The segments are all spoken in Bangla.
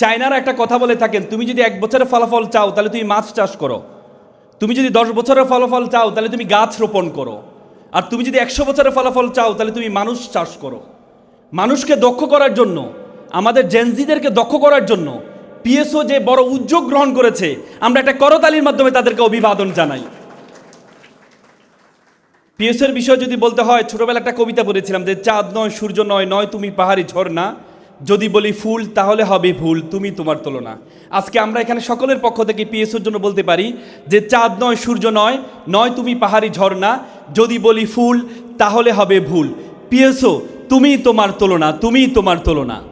চায়নারা একটা কথা বলে থাকেন, তুমি যদি এক বছরের ফলাফল চাও, তাহলে তুমি মাছ চাষ করো। তুমি যদি দশ বছরের ফলাফল চাও, তাহলে তুমি গাছ রোপণ করো। আর তুমি যদি একশো বছরের ফলাফল চাও, তাহলে তুমি মানুষ চাষ করো। মানুষকে দক্ষ করার জন্য, আমাদের জেনজিদেরকে দক্ষ করার জন্য পিএসও যে বড় উদ্যোগ গ্রহণ করেছে, আমরা একটা করতালির মাধ্যমে তাদেরকে অভিবাদন জানাই। পিএসের বিষয় যদি বলতে হয় ছোটবেলা একটা কবিতা পড়েছিলাম যে, চাঁদ নয়, সূর্য নয় নয় তুমি পাহাড়ি ঝর্ণা। যদি বলি ফুল, তাহলে হবে ভুল, তুমি তোমার তুলনা। আজকে আমরা এখানে সকলের পক্ষ থেকে পিএসওর জন্য বলতে পারি যে চাঁদ নয়, সূর্য নয় নয় তুমি পাহাড়ি ঝর্ণা, যদি বলি ফুল, তাহলে হবে ভুল। পিএসও, তুমি তোমার তুলনা, তুমি তোমার তুলনা।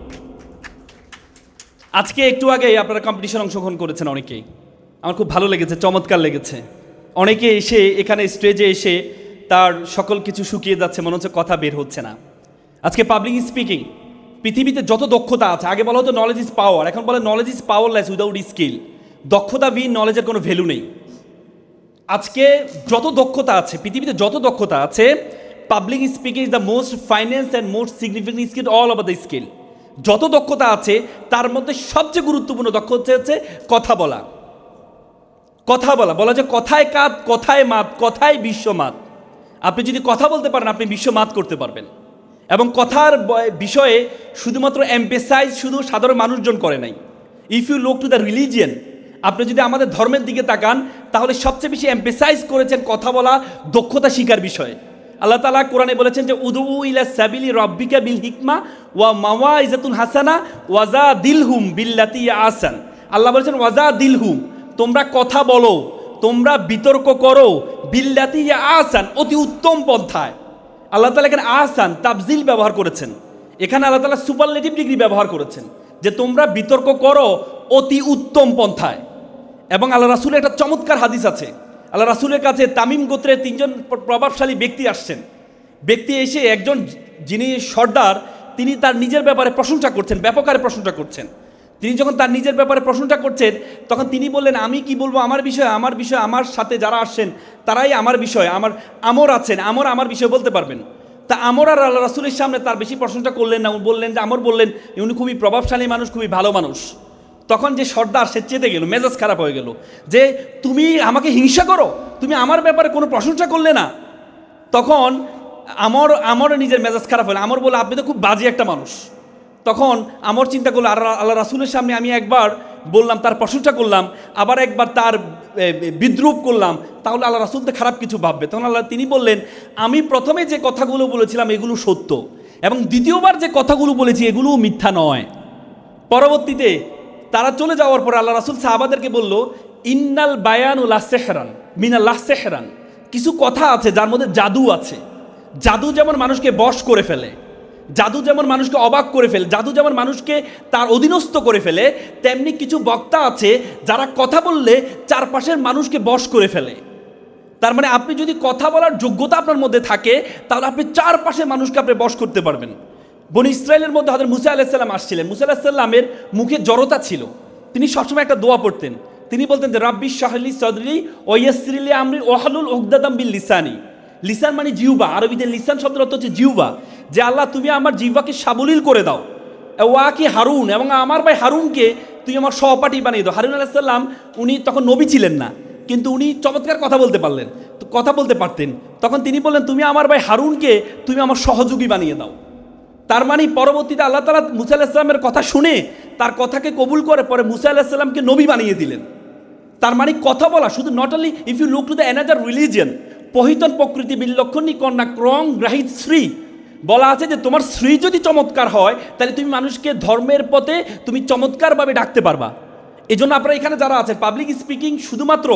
আজকে একটু আগে আপনারা কম্পিটিশন অংশগ্রহণ করেছেন অনেকেই। আমার খুব ভালো লেগেছে, চমৎকার লেগেছে। অনেকে এসে এখানে স্টেজে এসে তার সকল কিছু শুকিয়ে যাচ্ছে, মনে হচ্ছে কথা বের হচ্ছে না। আজকে পাবলিক স্পিকিং পৃথিবীতে যত দক্ষতা আছে, আগে বলা হতো নলেজ ইজ পাওয়ার এখন বলে knowledge is powerless without skill দক্ষতা বি নলেজের কোনো ভ্যালু নেই। আজকে যত দক্ষতা আছে, পৃথিবীতে যত দক্ষতা আছে public speaking is the most finance and most significant skill all over the skill যত দক্ষতা আছে, তার মধ্যে সবচেয়ে গুরুত্বপূর্ণ দক্ষতা হচ্ছে কথা বলা। কথা বলা বলা যে কথায় কাত, কথায় মাত, কথায় বিশ্ব বিশ্বমাত। আপনি যদি কথা বলতে পারেন, আপনি বিশ্ব বিশ্বমাত করতে পারবেন। এবং কথার বিষয়ে শুধুমাত্র এম্পেসাইজ শুধু সাধারণ মানুষজন করে নাই। If you look to the religion আপনি যদি আমাদের ধর্মের দিকে তাকান, তাহলে সবচেয়ে বেশি এম্পেসাইজ করেছেন কথা বলা দক্ষতা শিকার বিষয়ে। আল্লাহ তালা কোরআনে বলেছেন যে উদু ইলা সাবিলি রব্বিকা বিল হিকমা ওয়া মাওয়া ইজাতুল হাসানা ওয়াজা দিলহুম বিল্লাতি আসান আল্লাহ বলেছেন ওয়াজা দিলহুম তোমরা কথা বলো, তোমরা বিতর্ক করো, বিল্লাতি আসান অতি উত্তম পন্থায়। আল্লাহ তালা এখানে আহসান তাবজিল ব্যবহার করেছেন। এখানে আল্লাহ তালা সুপারলেটিভ ডিগ্রি ব্যবহার করেছেন, যে তোমরা বিতর্ক করো অতি উত্তম পন্থায়। এবং আল্লাহ রাসুলের একটা চমৎকার হাদিস আছে। আল্লাহ রাসুলের কাছে তামিম গোত্রের তিনজন প্রভাবশালী ব্যক্তি আসছেন। ব্যক্তি এসে একজন যিনি সর্দার, তিনি তার নিজের ব্যাপারে প্রশংসা করছেন ব্যাপকারে প্রশংসা করছেন। তিনি যখন তার নিজের ব্যাপারে প্রশংসা করছেন, তখন তিনি বললেন, আমি কি বলব? আমার বিষয়ে আমার বিষয়ে, আমার সাথে যারা আসছেন, তারাই আমার বিষয়। আমার আমর আছেন, আমর আমার বিষয়ে বলতে পারবেন। তা আমর আর আল্লাহ রাসুলের সামনে তার বেশি প্রশংসা করলেন না। বললেন যে, আমর বললেন, উনি খুবই প্রভাবশালী মানুষ, খুবই ভালো মানুষ। তখন যে সর্দার, সে চেতে গেল, মেজাজ খারাপ হয়ে গেল যে, তুমি আমাকে হিংসা করো? তুমি আমার ব্যাপারে কোনো প্রশংসা করলে না? তখন আমার আমারও নিজের মেজাজ খারাপ হলো। আমার বলে আপনি তো খুব বাজে একটা মানুষ। তখন আমার চিন্তা করল আর আল্লাহ রাসুলের সামনে আমি একবার বললাম, তার প্রশংসা করলাম, আবার একবার তার বিদ্রুপ করলাম, তাহলে আল্লাহ রাসুল তো খারাপ কিছু ভাববে। তখন আল্লাহ তিনি বললেন, আমি প্রথমে যে কথাগুলো বলেছিলাম, এগুলো সত্য এবং দ্বিতীয়বার যে কথাগুলো বলেছি এগুলোও মিথ্যা নয়। পরবর্তীতে তারা চলে যাওয়ার পর আল্লাহ রাসুল সাহাবাদেরকে বলল, ইন্নাল বায়ান লাসেহরান মিনাল লাসেহরান কিছু কথা আছে যার মধ্যে জাদু আছে। জাদু যেমন মানুষকে বশ করে ফেলে জাদু যেমন মানুষকে অবাক করে ফেলে, জাদু যেমন মানুষকে তার অধীনস্থ করে ফেলে, তেমনি কিছু বক্তা আছে যারা কথা বললে চারপাশের মানুষকে বশ করে ফেলে। তার মানে আপনি যদি কথা বলার যোগ্যতা আপনার মধ্যে থাকে, তাহলে আপনি চারপাশে মানুষকে আপনি বশ করতে পারবেন। বনি ইসরায়েলের মধ্যে হাজার মুসা আলাহিসাল্লাম আসছিলেন। মুসা আলাহিসাল্লামের মুখে জড়তা ছিল। তিনি সবসময় একটা দোয়া পড়তেন। তিনি বলতেন যে, রাব্বি শাহলি সদরি ওয়াসরিলি আমরি ওয়াহলুল উকদাদাম বিল লিসানি। লিসান মানে জিউবা আরবিতে লিসান শব্দের অর্থ হচ্ছে জিউবা যে আল্লাহ, তুমি আমার জিহ্বাকে সাবলীল করে দাও। ওয়াকি হারুন এবং আমার ভাই হারুনকে তুই আমার সহপাঠী বানিয়ে দাও। হারুন আলাহিসাল্লাম উনি তখন নবী ছিলেন না, কিন্তু উনি চমৎকার কথা বলতে পারলেন। কথা বলতে পারতেন। তখন তিনি বললেন, তুমি আমার ভাই হারুনকে তুমি আমার সহযোগী বানিয়ে দাও। তার মানে পরবর্তীতে আল্লাহ তালা মুসা আলাহিসাল্লামের কথা শুনে তার কথাকে কবুল করে পরে মুসা আলাহিসাল্লামকে নবী বানিয়ে দিলেন। তার মানে কথা বলা, শুধু not only if you look to the another religion পহিতন প্রকৃতি বিলক্ষণী কন্যা ক্রং গ্রাহিত শ্রী। বলা আছে যে তোমার শ্রী যদি চমৎকার হয়, তাহলে তুমি মানুষকে ধর্মের পথে তুমি চমৎকারভাবে ডাকতে পারবা। এই জন্য আপনারা এখানে যারা আছেন পাবলিক স্পিকিং শুধুমাত্র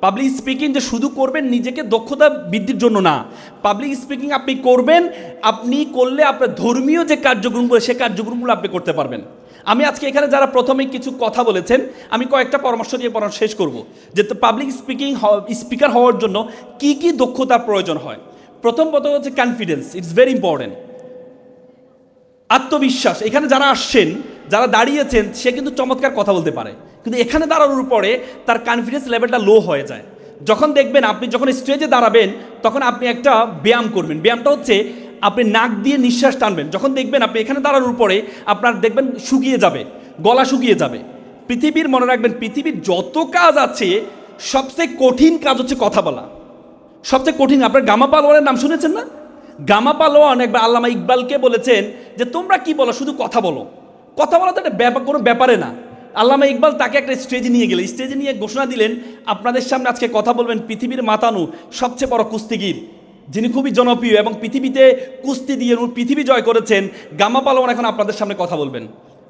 পাবলিক স্পিকিং যে শুধু করবেন নিজেকে দক্ষতা বৃদ্ধির জন্য না। পাবলিক স্পিকিং আপনি করবেন, আপনি করলে আপনার ধর্মীয় যে কার্যক্রমগুলো, সে কার্যক্রমগুলো আপনি করতে পারবেন। আমি আজকে এখানে যারা প্রথমে কিছু কথা বলেছেন, আমি কয়েকটা পরামর্শ দিয়ে পরামর্শ শেষ করব। যে পাবলিক স্পিকিং স্পিকার হওয়ার জন্য কি কি দক্ষতার প্রয়োজন হয়? প্রথম কথা হচ্ছে কনফিডেন্স ইটস ভেরি ইম্পর্টেন্ট আত্মবিশ্বাস, এখানে যারা আসছেন, যারা দাঁড়িয়েছেন, সে কিন্তু চমৎকার কথা বলতে পারে। কিন্তু এখানে দাঁড়ানোর পরে তার কনফিডেন্স লেভেলটা লো হয়ে যায়। যখন দেখবেন, আপনি যখন স্টেজে দাঁড়াবেন, তখন আপনি একটা ব্যায়াম করবেন। ব্যায়ামটা হচ্ছে আপনি নাক দিয়ে নিঃশ্বাস টানবেন। যখন দেখবেন আপনি এখানে দাঁড়ানোর পরে আপনার দেখবেন শুকিয়ে যাবে, গলা শুকিয়ে যাবে। পৃথিবীর মনে রাখবেন, পৃথিবীর যত কাজ আছে, সবচেয়ে কঠিন কাজ হচ্ছে কথা বলা। সবচেয়ে কঠিন, আপনার গামা পালোয়ানের নাম শুনেছেন না? গামা পালোয়ান একবার আল্লামা ইকবালকে বলেছেন যে, তোমরা কি বলো? শুধু কথা বলো। কথা বলা তো একটা ব্যাপার কোনো ব্যাপারে না। আল্লামা ইকবাল তাকে একটা স্টেজে নিয়ে গেলেন। স্টেজে নিয়ে ঘোষণা দিলেন, আপনাদের সামনে আজকে কথা বলবেন পৃথিবীর মাতানু, সবচেয়ে বড় কুস্তিগির। যিনি খুবই জনপ্রিয় এবং পৃথিবীতে কুস্তি দিয়ে পৃথিবী জয় করেছেন, গামা পালোয়ান এখন আপনাদের সামনে কথা বলবেন।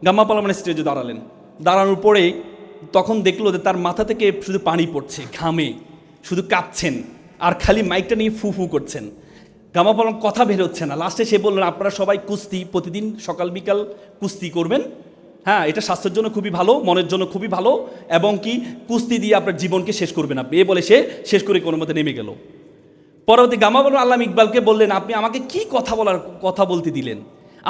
গামা পালোয়ান স্টেজে দাঁড়ালেন। দাঁড়ানোর পরে তখন দেখল যে তার মাথা থেকে শুধু পানি পড়ছে, ঘামে, শুধু কাঁপছেন, আর খালি মাইকটা নিয়ে ফু ফু করছেন। গামা পালন কথা বের হচ্ছে না। লাস্টে সে বললেন, আপনারা সবাই কুস্তি, প্রতিদিন সকাল বিকাল কুস্তি করবেন। হ্যাঁ এটা স্বাস্থ্যের জন্য খুবই ভালো, মনের জন্য খুবই ভালো, এবং কি কুস্তি দিয়ে আপনার জীবনকে শেষ করবেন আপনি। এ বলে সে শেষ করে কোনো মতে নেমে গেল। পরবর্তী গামা বলুন, আল্লাহ ইকবালকে বললেন, আপনি আমাকে কি কথা বলার, কথা বলতে দিলেন?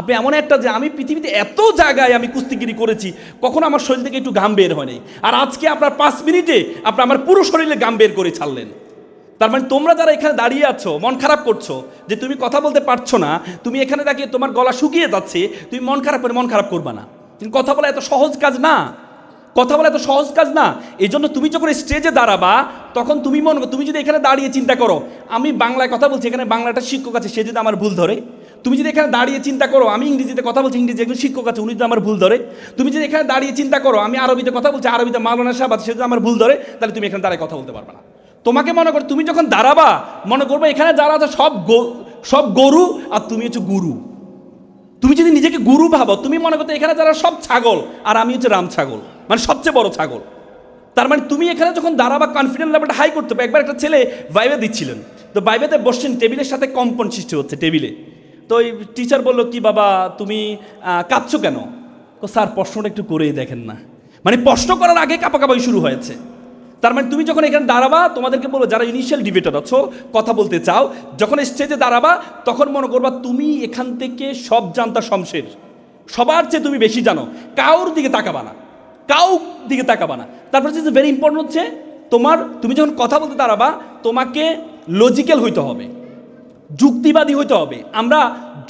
আপনি এমন একটা যে, আমি পৃথিবীতে এত জায়গায় আমি কুস্তিগিরি করেছি, কখনো আমার শরীর থেকে একটু ঘাম বের হয়নি আর আজকে আপনার পাঁচ মিনিটে আপনি আমার পুরো শরীরে গাম বের করে ছাড়লেন। তার মানে তোমরা যারা এখানে দাঁড়িয়ে আছো, মন খারাপ করছ, যে তুমি কথা বলতে পারছ না, তুমি এখানে দাঁড়িয়ে তোমার গলা শুকিয়ে যাচ্ছে, তুমি মন খারাপ করে মন খারাপ করবা না। কথা বলা এত সহজ কাজ না। কথা বলা এত সহজ কাজ না। এই জন্য তুমি যখন স্টেজে দাঁড়াবা, তখন তুমি মন, তুমি যদি এখানে দাঁড়িয়ে চিন্তা করো, আমি বাংলায় কথা বলছি, এখানে বাংলাটা শিক্ষক আছে, সে যদি আমার ভুল ধরে। তুমি যদি এখানে দাঁড়িয়ে চিন্তা করো, আমি ইংরেজিতে কথা বলছি, ইংরেজি একজন শিক্ষক আছে, উনি যদি আমার ভুল ধরে। তুমি যদি এখানে দাঁড়িয়ে চিন্তা করো, আমি আরবিতে কথা বলছি, আরবিতে মাওলানা সাহেব আছে, সে যদি আমার ভুল ধরে, তাহলে তুমি এখানে দাঁড়িয়ে কথা বলতে পারবে না। তোমাকে মনে করো, তুমি যখন দাঁড়াবা, মনে করবে এখানে যারা আছে সব সব গরু আর তুমি হচ্ছে গুরু। তুমি যদি নিজেকে গুরু ভাবো, তুমি মনে করতে এখানে যারা সব ছাগল, আর আমি হচ্ছে রাম ছাগল। মানে সবচেয়ে বড় ছাগল। তার মানে তুমি এখানে যখন দাঁড়াবা কনফিডেন্স লেভেলটা হাই করতে হবে। একবার একটা ছেলে বাইবে দিচ্ছিলেন। তো বাইবেতে বসছেন টেবিলের সাথে কম্পন সৃষ্টি হচ্ছে টেবিলে তো ওই টিচার বলল, কি বাবা, তুমি কাঁপছো কেন? তো স্যার, প্রশ্নটা একটু করেই দেখেন না। মানে প্রশ্ন করার আগে কাপাকাপাই শুরু হয়েছে। তার মানে তুমি যখন এখানে দাঁড়াবা, তোমাদেরকে বলব, যারা ইনিশিয়াল ডিবেটার আছো, কথা বলতে চাও, যখন স্টেজে দাঁড়াবা, তখন মনে করবা, তুমি এখান থেকে সব জানতা শমশের। সবার চেয়ে তুমি বেশি জানো। কাউর দিকে তাকাবা না। কাউ দিকে তাকাবা না। তারপর যে ভেরি ইম্পর্টেন্ট হচ্ছে, তোমার, তুমি যখন কথা বলতে দাঁড়াবা, তোমাকে লজিক্যাল হইতে হবে, যুক্তিবাদী হইতে হবে। আমরা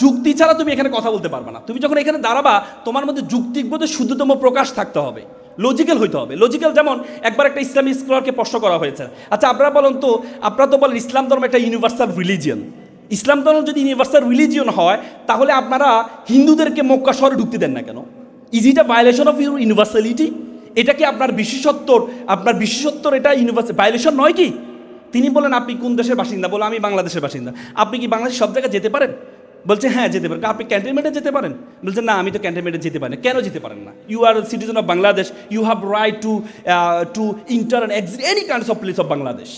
যুক্তি ছাড়া তুমি এখানে কথা বলতে পারবে না। তুমি যখন এখানে দাঁড়াবা, তোমার মধ্যে যুক্তিবোধের শুদ্ধতম প্রকাশ থাকতে হবে লজিক্যাল হইতে হবে। লজিক্যাল যেমন একবার একটা ইসলামী স্কলারকে প্রশ্ন করা হয়েছে আচ্ছা আপনারা বলেন তো, আপনারা তো বলেন ইসলাম ধর্ম একটা ইউনিভার্সাল রিলিজিয়ন ইসলাম ধর্ম যদি ইউনিভার্সাল রিলিজিয়ন হয়, তাহলে আপনারা হিন্দুদেরকে মক্কা শহরে ঢুকতে দেন না কেন? Is it a violation of your universality এটা কি আপনার বিশেষত্বর আপনার বিশেষত্বর এটা ইউনিভার্সাল ভায়োলেশন নয় কি? তিনি বলেন, আপনি কোন দেশের বাসিন্দা? বলে, আমি বাংলাদেশের বাসিন্দা। আপনি কি বাংলাদেশ সব জায়গায় যেতে পারেন? বলছে হ্যাঁ যেতে পারেন। আপনি ক্যান্টনমেন্টে যেতে পারেন? বলছে, না, আমি তো ক্যান্টনমেন্টে যেতে পারি না। কেন যেতে পারেন না? You are citizen of Bangladesh you have right to to enter and exit any kinds of place of Bangladesh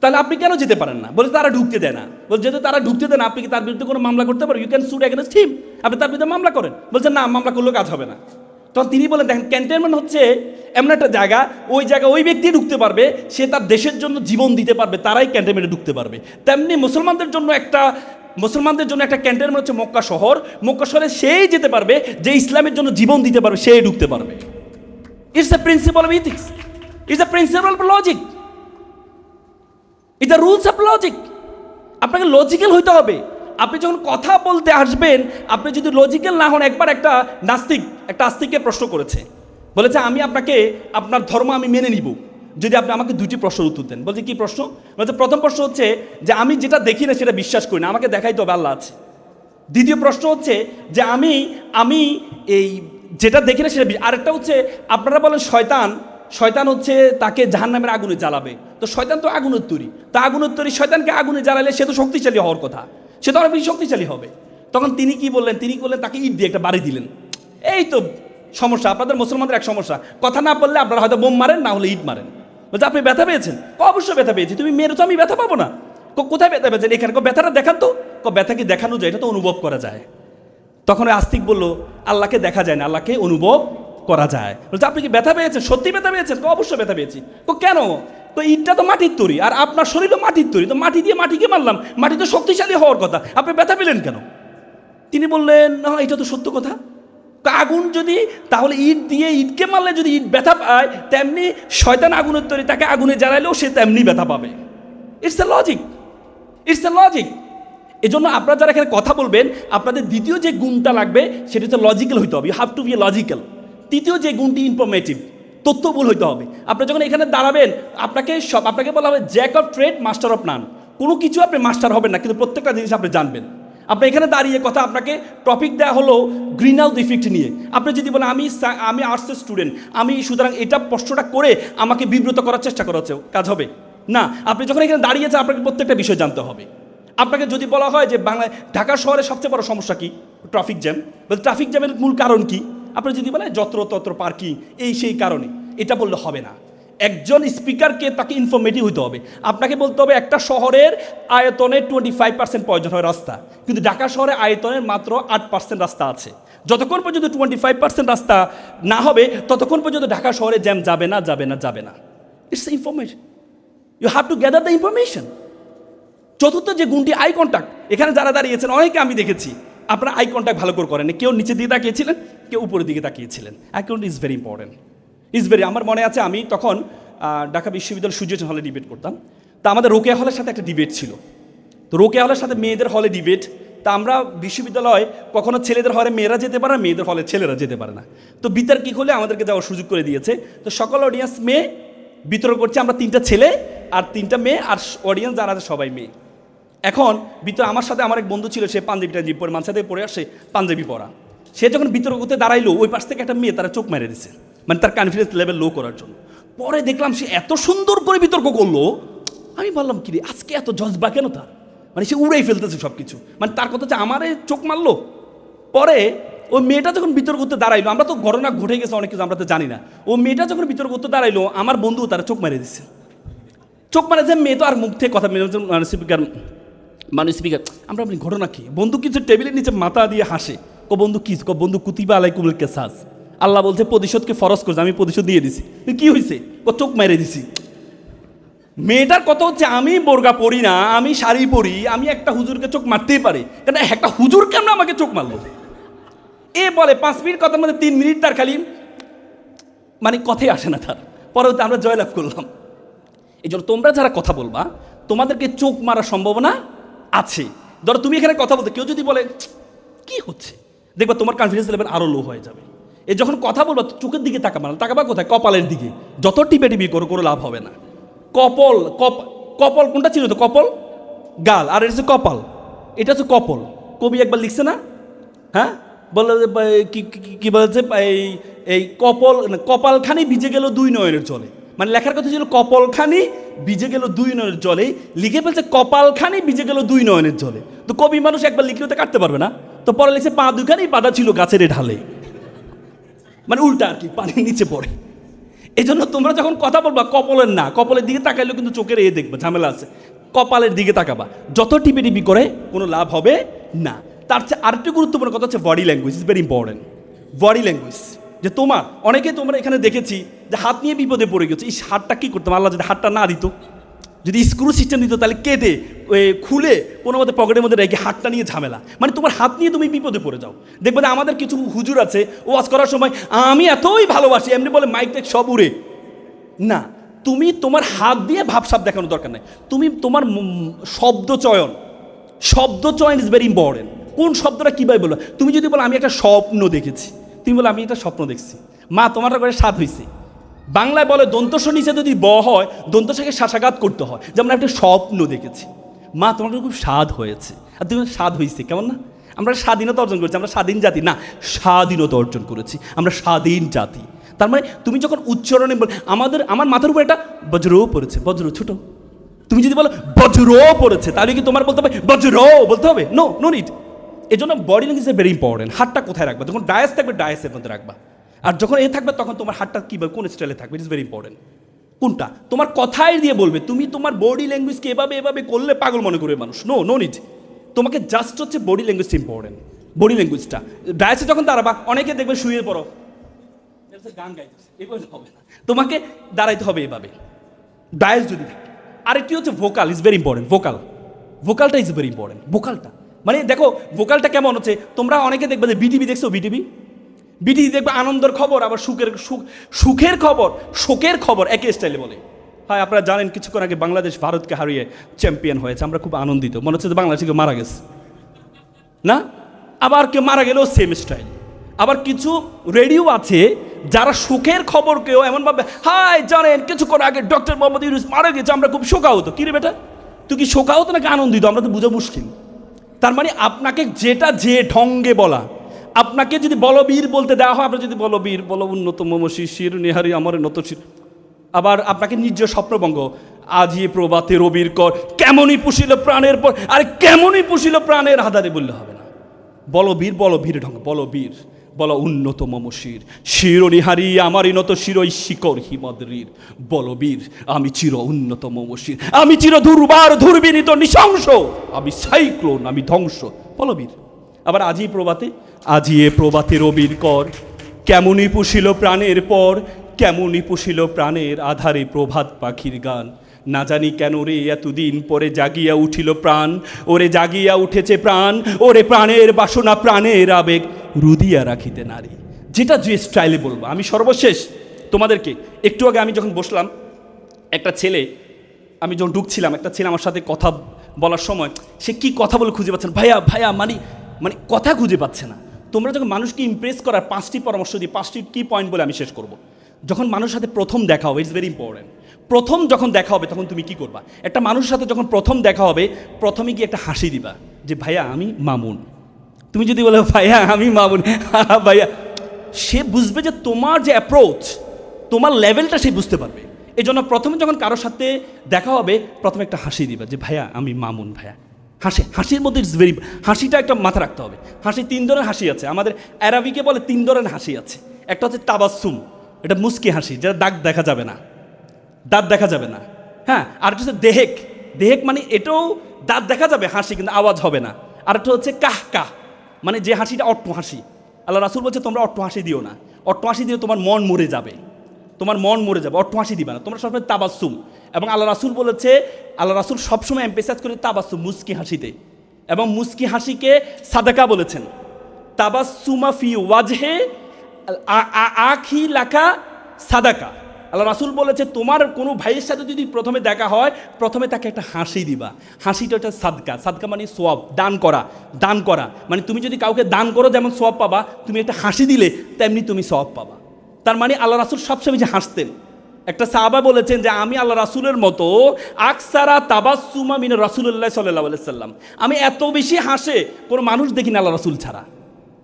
তাহলে আপনি কেন যেতে পারেন না? বলছে তারা ঢুকতে দেয় না। বলছে যেহেতু তারা ঢুকতে দেয় না, আপনি কি তার বিরুদ্ধে কোনো মামলা করতে পারেন? You can suit against him আপনি তার বিরুদ্ধে মামলা করেন। বলছে, না, মামলা করলেও কাজ হবে না। তখন তিনি বলেন, দেখেন ক্যান্টনমেন্ট হচ্ছে এমন একটা জায়গা, ওই জায়গা ওই ব্যক্তি ঢুকতে পারবে, সে তার দেশের জন্য জীবন দিতে পারবে, তারাই ক্যান্টনমেন্টে ঢুকতে পারবে। তেমনি মুসলমানদের জন্য একটা, মুসলমানদের জন্য একটা ক্যান্টনমেন্ট হচ্ছে মক্কা শহর। মক্কা শহরে সেই যেতে পারবে, যে ইসলামের জন্য জীবন দিতে পারবে, সেই ঢুকতে পারবে। It's a principle of ethics it's a principle of logic the rules of logic আপনাকে লজিক্যাল হইতে হবে। আপনি যখন কথা বলতে আসবেন, আপনি যদি লজিক্যাল না হন, একবার একটা নাস্তিক, একটা আস্তিককে প্রশ্ন করেছে। বলেছে, আমি আপনাকে, আপনার ধর্ম আমি মেনে নিব। যদি আপনি আমাকে দুটি প্রশ্নের উত্তর দেন। বলছে, কি প্রশ্ন? বলছে, প্রথম প্রশ্ন হচ্ছে যে আমি যেটা দেখি না, সেটা বিশ্বাস করি না। আমাকে দেখাই তো আল্লাহ আছে। দ্বিতীয় প্রশ্ন হচ্ছে যে আমি আমি এই যেটা দেখি না, সেটা আরেকটা হচ্ছে, আপনারা বলেন, শয়তান শয়তান হচ্ছে তাকে জাহান্নামের আগুনে জ্বালাবে। তো শয়তান তো আগুনের তৈরি। তা আগুনের তৈরি শয়তানকে আগুনে জ্বালালে সে তো শক্তিশালী হওয়ার কথা। সে তো অনেক বেশি শক্তিশালী হবে। তখন তিনি কি বললেন? তিনি বললেন, তাকে ইট দিয়ে একটা বাড়ি দিলেন। এই তো সমস্যা। আপনাদের মুসলমানদের এক সমস্যা। কথা না বললে আপনারা হয়তো বোম মারেন, না হলে ইট মারেন। বলছে, আপনি ব্যথা পেয়েছেন? অবশ্যই ব্যথা পেয়েছি। তুমি মেরে তো আমি ব্যথা পাবো না। কোথায় ব্যথা পেয়েছেন? এখানে ব্যথাটা দেখান তো। ক, ব্যথা কি দেখানো যায়? এটা তো অনুভব করা যায়। তখন আস্তিক বলল, আল্লাহকে দেখা যায় না। আল্লাহকে অনুভব করা যায়। বলছে, আপনি কি ব্যথা পেয়েছেন? সত্যি ব্যথা পেয়েছেন? অবশ্যই ব্যথা পেয়েছি। ও কেন? তো ইটটা তো মাটির তৈরি। আর আপনার শরীর তো মাটির তৈরি। তো মাটি দিয়ে মাটিকে মারলাম? মাটি তো শক্তিশালী হওয়ার কথা। আপনি ব্যথা পেলেন কেন? তিনি বললেন, না, এটা তো সত্য কথা। তো আগুন যদি, তাহলে ইট দিয়ে ইটকে মারলে যদি ইট ব্যথা পায়, তেমনি শয়তান আগুনের তৈরি, তাকে আগুনে জ্বালাইলেও সে তেমনি ব্যথা পাবে। It's a logic it's a logic এজন্য আপনারা যারা এখানে কথা বলবেন, আপনাদের দ্বিতীয় যে গুণটা লাগবে, সেটা হচ্ছে লজিক্যাল হইতে হবে। You have to be logical তৃতীয় যে গুণটি ইনফরমেটিভ তথ্যবুল হইতে হবে। আপনি যখন এখানে দাঁড়াবেন, আপনাকে সব, আপনাকে বলা হবে jack of trade master of none কোনো কিছু আপনি মাস্টার হবেন না, কিন্তু প্রত্যেকটা জিনিস আপনি জানবেন। আপনি এখানে দাঁড়িয়ে কথা, আপনাকে টপিক দেওয়া হলো গ্রিন হাউস ইফেক্ট নিয়ে। আপনি যদি বলেন, আমি আমি আর্টসের স্টুডেন্ট আমি সুতরাং এটা প্রশ্নটা করে আমাকে বিব্রত করার চেষ্টা করা কাজ হবে? না, আপনি যখন এখানে দাঁড়িয়েছেন আপনাকে প্রত্যেকটা বিষয় জানতে হবে। আপনাকে যদি বলা হয় যে বাংলায়, ঢাকা শহরে সবচেয়ে বড় সমস্যা কি? ট্রাফিক জ্যাম ট্রাফিক জ্যামের মূল কারণ কি? আপনি যদি বলেন যত্র তত্র পার্কিং, এই সেই কারণে, এটা বললে হবে না। একজন স্পিকারকে তাকে ইনফরমেটিভ হতে হবে। আপনাকে বলতে হবে একটা শহরের আয়তনে টোয়েন্টি ফাইভ পার্সেন্ট প্রয়োজন হয় রাস্তা। কিন্তু ঢাকা শহরে আয়তনের মাত্র আট পার্সেন্ট রাস্তা আছে। যতক্ষণ পর্যন্ত টোয়েন্টি ফাইভ পার্সেন্ট রাস্তা না হবে, ততক্ষণ পর্যন্ত ঢাকা শহরে জ্যাম যাবে না যাবে না যাবে না। It's information you have to gather the information চতুর্থ যে গুণটি আই কন্ট্যাক্ট এখানে যারা দাঁড়িয়েছেন, অনেকে আমি দেখেছি, আপনারা আই কন্ট্যাক্ট ভালো করে করেন কেউ নিচে দিয়ে তাকিয়েছিলেন? কেউ উপরের দিকে তাকিয়েছিলেন। Contact is very important is very আমার মনে আছে আমি তখন ঢাকা বিশ্ববিদ্যালয় সূর্য হলে ডিবেট করতাম। তা আমাদের রোকেয়া হলের সাথে একটা ডিবেট ছিল। তো রোকেয়া হলের সাথে মেয়েদের হলে ডিবেট তা আমরা বিশ্ববিদ্যালয় কখনো ছেলেদের হলে মেয়েরা যেতে পারে মেয়েদের হলে ছেলেরা যেতে পারে না। তো বিতর্কিক হলে আমাদেরকে যাওয়ার সুযোগ করে দিয়েছে। তো সকল অডিয়েন্স মেয়ে বিতরণ করছে, আমরা তিনটা ছেলে আর তিনটা মেয়ে আর অডিয়েন্স যারা আছে সবাই মেয়ে। এখন ভিতর আমার সাথে আমার এক বন্ধু ছিল, সে পাঞ্জাবি টাঞ্জাবি পরে মানসাতে পরে আসে, পাঞ্জাবি পরা। সে যখন বিতর্ক করতে দাঁড়াইলো, ওই পাশ থেকে একটা মেয়ে তারা চোখ মেরে দিছে। মানে তার কনফিডেন্স লেভেল লো করার জন্য। পরে দেখলাম সে এত সুন্দর করে বিতর্ক করল, আমি বললাম কি আজকে এত জজবা কেন তার? মানে সে উড়াই ফেলতেছে সব কিছু মানে তার কথা হচ্ছে, আমারে চোখ মারলো? পরে ওই মেয়েটা যখন বিতর্ক করতে দাঁড়াইলো, আমরা তো ঘটনা ঘটে গেছে, অনেক কিছু আমরা তো জানি না। ও মেয়েটা যখন বিতর্ক করতে দাঁড়াইলো, আমার বন্ধু তারা চোখ মেরে দিচ্ছে চোখ মারে যে মেয়ে তো আর মুখ থেকে কথা মেরে মানে স্পিকার মানে স্পিকার আমরা আপনি ঘটনা কি? বন্ধু কিছু টেবিলের নিচে মাথা দিয়ে হাসে। ক বন্ধু কি ক বন্ধু কুতিবা আলাইকুমুল কেসাস। আল্লাহ বলছে, প্রতিশোধকে ফরজ করছে, আমি প্রতিশোধ দিয়ে দিছি কি হয়েছে ও চোখ মেরে দিছি। মেয়েটার কথা হচ্ছে, আমি বোরগা পরি না, আমি শাড়ি পরি, আমি একটা হুজুরকে চোখ মারতেই পারি। কেন একটা হুজুর কেন আমাকে চোখ মারলো? এ বলে, পাঁচ মিনিট কথার মধ্যে তিন মিনিট তার খালি মানে কথাই আসে না তার। পরে হতে আমরা জয়লাভ করলাম। এই জন্য তোমরা যারা কথা বলবা, তোমাদেরকে চোখ মারার সম্ভাবনা আছে। ধরো তুমি এখানে কথা বলতে, কেউ যদি বলে, কি হচ্ছে? দেখবা তোমার কনফিডেন্স লেভেল আরও লো হয়ে যাবে। এ যখন কথা বলবা, চোখের দিকে তাকাবা না। তাকাবা কোথায়? কপালের দিকে। যত টিপে টিপি করো কোনো লাভ হবে না। কপল, কপ, কপল কোনটা ছিল তো? কপল? গাল। আর এটা হচ্ছে কপাল। এটা হচ্ছে কপল। কবি একবার লিখছে না? হ্যাঁ? বলল যে কি বলেছে? এই এই কপল কপালখানি ভিজে গেল দুই নয়নের জলে। মানে লেখার কথা ছিল কপালখানি ভিজে গেল দুই নয়নের জলে। লিখে ফেলছে কপালখানি ভিজে গেল দুই নয়নের জলে। তো কবি মানুষ একবার লিখলেও তো কাটতে পারবে না। তো পরে লিখছে পা দুখানি, বাধা ছিল গাছের ঢালে। মানে উল্টা আর কি, পানির নিচে পড়ে। এই জন্য তোমরা যখন কথা বলবা, কপালের না, কপালের দিকে তাকাইলেও কিন্তু চোখের এ দেখবে, ঝামেলা আছে। কপালের দিকে তাকাবা। যত টিপি টিপি করে, কোনো লাভ হবে না। তার চেয়ে আরেকটি গুরুত্বপূর্ণ কথা হচ্ছে body language is very important body language যে তোমার, অনেকে তোমরা এখানে দেখেছি, যে হাত নিয়ে বিপদে পড়ে গেছে এই হাতটা কী করতাম? আল্লাহ যদি হাতটা না দিত। যদি স্ক্রু সিস্টেম দিত, তাহলে ওই খুলে কোনো মধ্যে পকেটের মধ্যে রেখে হাতটা নিয়ে ঝামেলা। মানে তোমার হাত নিয়ে তুমি বিপদে পড়ে যাও। দেখবে আমাদের কিছু হুজুর আছে ওয়াজ করার সময়, আমি এতই ভালোবাসি এমনি বলে, মাইক টেক সব উড়ে। না, তুমি তোমার হাত দিয়ে ভাবসাব দেখানোর দরকার নেই। তুমি তোমার শব্দ চয়ন। শব্দ চয়ন ইজ ভেরি ইম্পর্টেন্ট কোন শব্দটা কীভাবে বলো তুমি যদি বলো, আমি একটা স্বপ্ন দেখেছি। তুমি বলো, আমি একটা স্বপ্ন দেখছি। মা, তোমার করে স্বাদ হয়েছে বাংলায় বলে দন্তস নিচে যদি ব হয় দন্তসাকে শাসাঘাত করতে হয়। যেমন একটা স্বপ্ন দেখেছি। মা, তোমার খুব স্বাদ হয়েছে। আর তুমি স্বাদ হয়েছে, কেমন না? আমরা স্বাধীনতা অর্জন করেছি, আমরা স্বাধীন জাতি। না, স্বাধীনতা অর্জন করেছি, আমরা স্বাধীন জাতি। তার মানে তুমি যখন উচ্চারণে বল, আমাদের, আমার মাথার উপর একটা বজ্রও পড়েছে, বজ্র ছোট। তুমি যদি বলো বজ্র পড়েছে, তাহলে কি তোমার বলতে হবে বজ্র বলতে হবে? নো নো নিট এই জন্য বডি ল্যাঙ্গুয়েজ ভেরি ইম্পর্টেন্ট হাতটা কোথায় রাখবা? যখন ডায়াস থাকবে ডায়াসের মধ্যে রাখবা। আর যখন এ থাকবে, তখন তোমার হাতটা কীভাবে কোন স্টাইলে থাকবে? ইট ইস ভেরি ইম্পর্টেন্ট কোনটা? তোমার কথাই দিয়ে বলবে, তুমি তোমার বডি ল্যাঙ্গুয়েজকে এভাবে এভাবে করলে পাগল মনে করবে মানুষ? নো নো নিট তোমাকে জাস্ট হচ্ছে বডি ল্যাঙ্গুয়েজটা ইম্পর্টেন্ট বডি ল্যাঙ্গুয়েজটা ডায়াসে যখন দাঁড়াবা, অনেকে দেখবে শুয়ে পড়ো। গান গাইতেছে। এগুলো হবে না। তোমাকে দাঁড়াইতে হবে এভাবে। ডায়াস যদি থাকে। আরেকটি হচ্ছে vocal is very important vocal ভোকালটা is very important ভোকালটা মানে দেখো ভোকালটা কেমন হচ্ছে? তোমরা অনেকে দেখবে যে বিটিভি দেখছ বিটিভি বিটিভি দেখবে আনন্দের খবর, আবার সুখের সুখ, সুখের খবর, শোকের খবর একই স্টাইলে বলে। হ্যাঁ আপনারা জানেন কিছুক্ষণ আগে বাংলাদেশ ভারতকে হারিয়ে চ্যাম্পিয়ন হয়েছে, আমরা খুব আনন্দিত। মনে হচ্ছে যে বাংলাদেশ কেউ মারা গেছে। না? আবার কেউ মারা গেলেও সেম স্টাইল আবার কিছু রেডিও আছে, যারা সুখের খবরকেও এমনভাবে, হাই, জানেন, কিছুক্ষণ আগে ডক্টর মোহাম্মদ ইউনুস মারা গেছে, আমরা খুব শোকাহত। কি রে বেটা? তুই কি শোকাহত নাকি আনন্দিত? আমরা তো বোঝা মুশকিল। তার মানে আপনাকে যেটা যে ঢঙ্গে বলা আপনাকে যদি বলবীর বলতে দেওয়া হয় আপনার যদি বলবীর বল উন্নত মমশি শির নেহারি আমার নত শির। আবার আপনাকে নিজ স্বপ্নবঙ্গ, আজি প্রবাতে রবির কর, কেমনই পুষিল প্রাণের পর, আর কেমনই পুষিল প্রাণের হাদারে বললে হবে না। বলবীর বলবীর ঢঙ্গ বলবীর বল উন্নত মমশির শিরনিহারি আমারই নত শিরই শিকর হিমদ্রীর বলবীর আমি চির উন্নত মমশির আমি চির দুর্বার দুর্বিনীত নৃশংস, আমি সাইক্লোন, আমি ধ্বংস। বলবীর আবার আজই প্রবাতে আজি এ প্রবাতে রবির কর। কেমনই পুষিল প্রাণের পর, কেমনই পুষিল প্রাণের আধারে প্রভাত পাখির গান। না জানি কেন রে, এতদিন পরে জাগিয়া উঠিল প্রাণ। ওরে জাগিয়া উঠেছে প্রাণ, ওরে প্রাণের বাসনা, প্রাণের আবেগ রুদিয়া রাখিতে নারী। যেটা যে স্টাইলে বলব, আমি সর্বশেষ তোমাদেরকে, একটু আগে আমি যখন বসলাম, একটা ছেলে, আমি যখন ঢুকছিলাম, একটা ছেলে আমার সাথে কথা বলার সময়, সে কি কথা বলে খুঁজে পাচ্ছেন ভাইয়া ভাইয়া মানে মানে কথা খুঁজে পাচ্ছে না। তোমরা যখন মানুষকে ইমপ্রেস করার পাঁচটি পরামর্শ দিই, পাঁচটি কি পয়েন্ট বলে আমি শেষ করব। যখন মানুষের সাথে প্রথম দেখা হবে ইটস ভেরি ইম্পর্টেন্ট প্রথম যখন দেখা হবে, তখন তুমি কি করবা? একটা মানুষের সাথে যখন প্রথম দেখা হবে, প্রথমে গিয়ে একটা হাসি দিবা যে, ভাইয়া, আমি মামুন। তুমি যদি বলো, ভাইয়া, আমি মামুন। ভাইয়া। সে বুঝবে যে তোমার যে অ্যাপ্রোচ তোমার লেভেলটা সে বুঝতে পারবে। এই জন্য প্রথমে যখন কারোর সাথে দেখা হবে, প্রথমে একটা হাসি দিবা যে, ভাইয়া, আমি মামুন, ভাইয়া। হাসি, হাসির মধ্যে ইটস ভেরি হাসিটা একটা মাথা রাখতে হবে। হাসি তিন ধরনের হাসি আছে। আমাদের অ্যারাবিকে বলে তিন ধরনের হাসি আছে। একটা হচ্ছে তাবাসুম এটা মুস্কি হাসি, যেটা দাগ দেখা যাবে না। দাঁত দেখা যাবে না। হ্যাঁ আর হচ্ছে দেহেক। দেহেক মানে এটাও দাঁত দেখা যাবে, হাসি কিন্তু আওয়াজ হবে না। আর একটা হচ্ছে কাহ কাহ মানে যে হাসিটা অট্ট হাসি। আল্লাহ রাসুল বলছে, তোমরা অট্ট হাসি দিও না। অট্ট হাসি দিও তোমার মন মরে যাবে। তোমার মন মরে যাবে, অট্ট হাসি দিবে না। তোমরা সবসময় তাবাসুম এবং আল্লাহ রাসুল বলেছে, আল্লাহ রাসুল সবসময় এম্পেসাজ করে তাবাসুম মুস্কি হাসিতে। এবং মুস্কি হাসিকে সাদাকা বলেছেন। তাবাসুমা ফি ওয়াজহে আখি লাকা সাদাকা। আল্লাহ রাসুল বলেছে, তোমার কোনো ভাইয়ের সাথে যদি প্রথমে দেখা হয়, প্রথমে তাকে একটা হাসি দিবা। হাসিটা একটা সাদকা। সাদকা মানে সোয়াব, দান করা দান করা। মানে তুমি যদি কাউকে দান করো, যেমন সোয়াব পাবা, তুমি একটা হাসি দিলে, তেমনি তুমি সোয়াব পাবা। তার মানে আল্লাহ রাসুল সবসময় যে হাসতেন। একটা সাহাবা বলেছেন যে, আমি আল্লাহ রাসুলের মতো আকসারা তাবাসুমা মিন রাসুল্লাহ সাল্লাহ সাল্লাম। আমি এত বেশি হাসে, কোনো মানুষ দেখি না আল্লাহ রাসুল ছাড়া।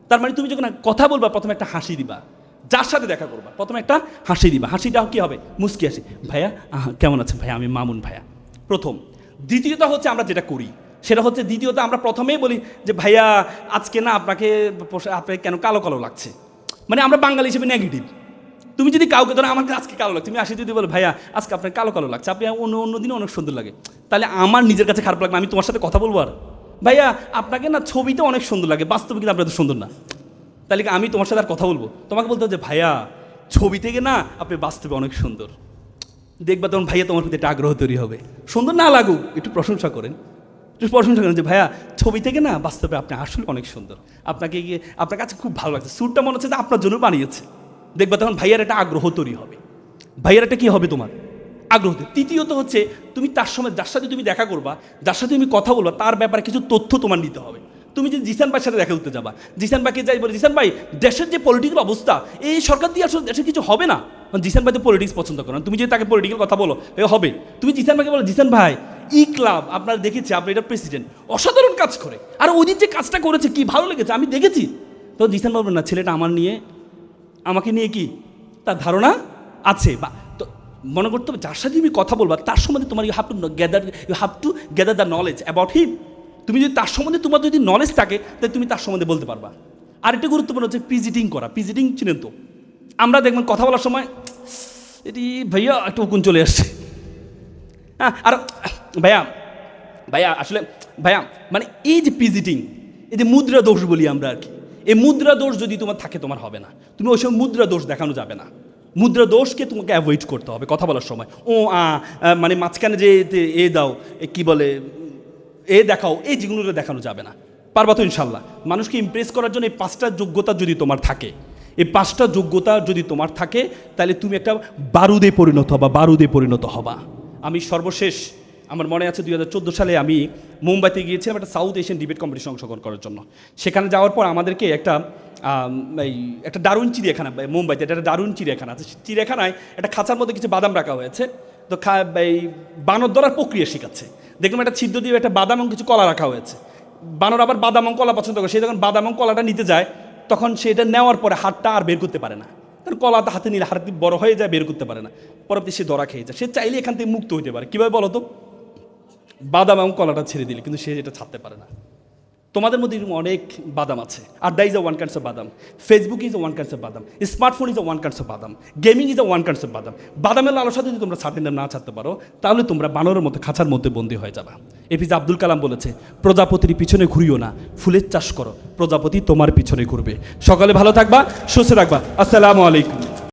তার মানে তুমি যখন কথা বলবা, প্রথমে একটা হাসি দিবা। যার সাথে দেখা করবা, প্রথমে একটা হাসি দিবা। হাসিটা কি হবে? মুস্কি হাসি। ভাইয়া কেমন আছেন ভাইয়া? আমি মামুন ভাইয়া। প্রথম। দ্বিতীয়ত হচ্ছে আমরা যেটা করি, সেটা হচ্ছে দ্বিতীয়ত আমরা প্রথমেই বলি যে, ভাইয়া, আজকে না আপনাকে আপনাকে কেন কালো কালো লাগছে? মানে আমরা বাঙালি হিসেবে নেগেটিভ তুমি যদি কাউকে ধরো, আমার আজকে কালো লাগছে। তুমি আসি যদি বলো, ভাইয়া, আজকে আপনার কালো কালো লাগছে। আপনি অন্য অন্য দিনে অনেক সুন্দর লাগে। তাহলে আমার নিজের কাছে খারাপ লাগবে আমি তোমার সাথে কথা বলব আর। ভাইয়া, আপনাকে না ছবিতে অনেক সুন্দর লাগে বাস্তবে কিন্তু আপনার তো সুন্দর না। তাহলে আমি তোমার সাথে আর কথা বলব? তোমাকে বলতে যে, ভাইয়া, ছবি থেকে না আপনি বাস্তবে অনেক সুন্দর। দেখবা তখন ভাইয়া তোমার প্রতি একটা আগ্রহ তৈরি হবে। সুন্দর না লাগুক, একটু প্রশংসা করেন। একটু প্রশংসা করেন যে, ভাইয়া, ছবি থেকে না বাস্তবে আপনি আসলে অনেক সুন্দর। আপনাকে গিয়ে, আপনার কাছে খুব ভালো লাগছে। স্যুটটা মনে হচ্ছে যে আপনার জন্য বানিয়েছে। দেখবা তখন ভাইয়ার একটা আগ্রহ তৈরি হবে। ভাইয়ার একটা কী হবে তোমার? আগ্রহ তৃতীয়ত হচ্ছে, তুমি তার সময় যার সাথে তুমি দেখা করবা, যার সাথে তুমি কথা বলবা, তার ব্যাপারে কিছু তথ্য তোমার নিতে হবে। তুমি যে জিসান ভাইয়ের সাথে দেখা করতে যাবা, জিসান ভাইকে যাই বলে, জিসান ভাই, দেশের যে পলিটিক্যাল অবস্থা এই সরকার দিয়ে আসলে দেশের কিছু হবে না? কারণ জিসান ভাই তো পলিটিক্স পছন্দ করে না। তুমি যদি তাকে পলিটিক্যাল কথা বলো, এ হবে। তুমি জিসান ভাইকে বলো, জিসান ভাই, ই ক্লাব আপনারা দেখেছি, আপনি এটা প্রেসিডেন্ট অসাধারণ কাজ করে। আর ওদিন যে কাজটা করেছে, কি ভালো লেগেছে, আমি দেখেছি। তো জিসান বলবেন না, ছেলেটা আমার নিয়ে আমাকে নিয়ে কি তার ধারণা আছে? বা তো মনে করতে হবে, যার সাথে তুমি কথা বলবা, তার সম্বন্ধে তোমার you have to gather you have to gather the knowledge about him তুমি যদি তার সম্বন্ধে তোমার যদি নলেজ থাকে, তাহলে তুমি তার সম্বন্ধে বলতে পারবা। আর আরেকটা গুরুত্বপূর্ণ হচ্ছে পিজিটিং করা। পিজিটিং চিনেন তো। আমরা দেখবেন কথা বলার সময়, এটি ভাইয়া একটু উকুন চলে আসছে। হ্যাঁ আর ভাইয়া ভাইয়া, আসলে ভাইয়া মানে এই যে পিজিটিং এই যে মুদ্রা দোষ বলি আমরা আর কি। এই মুদ্রা দোষ যদি তোমার থাকে, তোমার হবে না। তুমি ওই সময় মুদ্রা দোষ দেখানো যাবে না। মুদ্রা দোষকে তোমাকে অ্যাভয়েড করতে হবে কথা বলার সময়। ও, আ মানে মাঝখানে যে এ- দাও কি বলে, এ দেখাও, এই যেগুলো দেখানো যাবে না। পারবা তো ইনশাল্লাহ। মানুষকে ইমপ্রেস করার জন্য এই পাঁচটা যোগ্যতা যদি তোমার থাকে, এই পাঁচটা যোগ্যতা যদি তোমার থাকে, তাহলে তুমি একটা বারুদে পরিণত হবা, বারুদে পরিণত হবা। আমি সর্বশেষ আমার মনে আছে দু হাজার চোদ্দ সালে আমি মুম্বাইতে গিয়েছিলাম একটা সাউথ এশিয়ান ডিবেট কম্পিটিশন অংশগ্রহণ করার জন্য। সেখানে যাওয়ার পর আমাদেরকে একটা এই, একটা দারুণ চিড়িয়াখানা মুম্বাইতে একটা দারুণ চিড়িয়াখানা আছে। চিড়িয়াখানায় একটা খাঁচার মধ্যে কিছু বাদাম রাখা হয়েছে। তো খা, এই, বানর ধরার প্রক্রিয়া শেখাচ্ছে। দেখলাম একটা ছিদ্র দিয়ে একটা বাদাম এবং কিছু কলা রাখা হয়েছে। বানর আবার বাদাম কলা পছন্দ করে, সে যখন বাদাম কলাটা নিতে যায়, তখন সেটা নেওয়ার পরে হাতটা আর বের করতে পারে না। তার কলাটা হাতে নিলে হাত বড় হয়ে যায়, বের করতে পারে না। পরবর্তী সে ধরা খেয়ে যায়। সে চাইলে এখান থেকে মুক্ত হইতে পারে। কীভাবে বলো তো? বাদাম এবং কলাটা ছেড়ে দিলে, কিন্তু সে এটা ছাড়তে পারে না। তোমাদের মধ্যে এরকম অনেক বাদাম আছে। The is a one kinds of বাদাম। Facebook is one kinds of বাদাম। Smartphone is one kinds of বাদাম। Gaming is a one kinds of বাদাম। বাদামের লালসা যদি তোমরা ছাড়তে না ছাড়তে পারো, তাহলে তোমরা বানরের মতো খাঁচার মধ্যে বন্দী হয়ে যাবা। এপিজে আব্দুল কালাম বলেছে, প্রজাপতির পিছনে ঘুরিও না। ফুলের চাষ করো। প্রজাপতি তোমার পিছনে ঘুরবে। সকালে ভালো থাকবা, সুস্থ থাকবা। আসসালামু আলাইকুম।